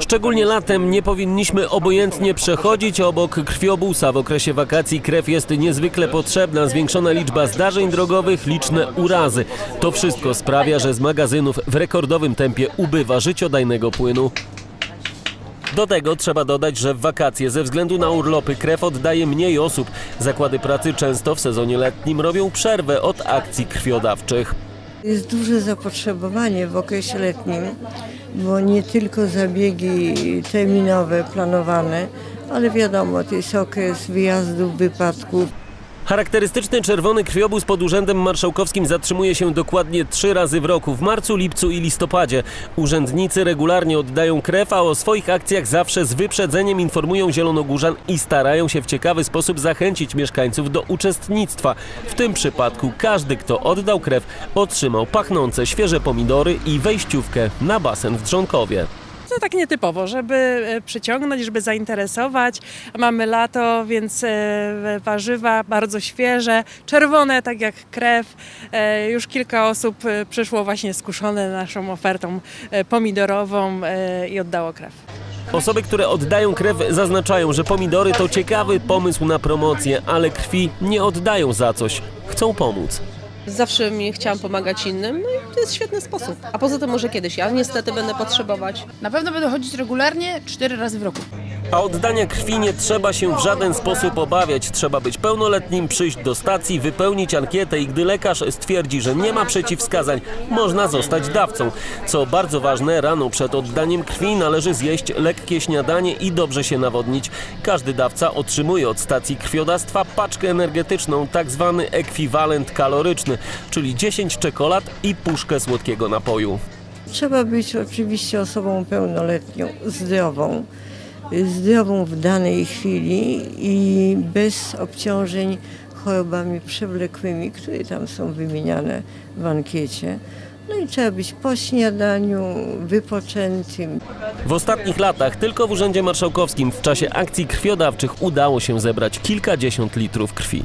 Szczególnie latem nie powinniśmy obojętnie przechodzić obok krwiobusa. W okresie wakacji krew jest niezwykle potrzebna. Zwiększona liczba zdarzeń drogowych, liczne urazy. To wszystko sprawia, że z magazynów w rekordowym tempie ubywa życiodajnego płynu. Do tego trzeba dodać, że w wakacje ze względu na urlopy krew oddaje mniej osób. Zakłady pracy często w sezonie letnim robią przerwę od akcji krwiodawczych. Jest duże zapotrzebowanie w okresie letnim, bo nie tylko zabiegi terminowe planowane, ale wiadomo, to jest okres wyjazdów, wypadków. Charakterystyczny czerwony krwiobóz pod Urzędem Marszałkowskim zatrzymuje się dokładnie trzy razy w roku w marcu, lipcu i listopadzie. Urzędnicy regularnie oddają krew, a o swoich akcjach zawsze z wyprzedzeniem informują Zielonogórzan i starają się w ciekawy sposób zachęcić mieszkańców do uczestnictwa. W tym przypadku każdy, kto oddał krew, otrzymał pachnące świeże pomidory i wejściówkę na basen w Drzonkowie. To tak nietypowo, żeby e, przyciągnąć, żeby zainteresować. Mamy lato, więc e, warzywa bardzo świeże, czerwone, tak jak krew. E, Już kilka osób przyszło właśnie skuszone naszą ofertą pomidorową i oddało krew. Osoby, które oddają krew, zaznaczają, że pomidory to ciekawy pomysł na promocję, ale krwi nie oddają za coś. Chcą pomóc. Zawsze mi chciałam pomagać innym, no i to jest świetny sposób. A poza tym może kiedyś ja niestety będę potrzebować. Na pewno będę chodzić regularnie cztery razy w roku. A oddania krwi nie trzeba się w żaden sposób obawiać. Trzeba być pełnoletnim, przyjść do stacji, wypełnić ankietę i gdy lekarz stwierdzi, że nie ma przeciwwskazań, można zostać dawcą. Co bardzo ważne, rano przed oddaniem krwi należy zjeść lekkie śniadanie i dobrze się nawodnić. Każdy dawca otrzymuje od stacji krwiodawstwa paczkę energetyczną, tak zwany ekwiwalent kaloryczny, czyli 10 czekolad i puszkę słodkiego napoju. Trzeba być oczywiście osobą pełnoletnią, zdrową, zdrową w danej chwili i bez obciążeń chorobami przewlekłymi, które tam są wymieniane w ankiecie. No i trzeba być po śniadaniu, wypoczętym, W ostatnich latach tylko w Urzędzie Marszałkowskim w czasie akcji krwiodawczych udało się zebrać kilkadziesiąt litrów krwi.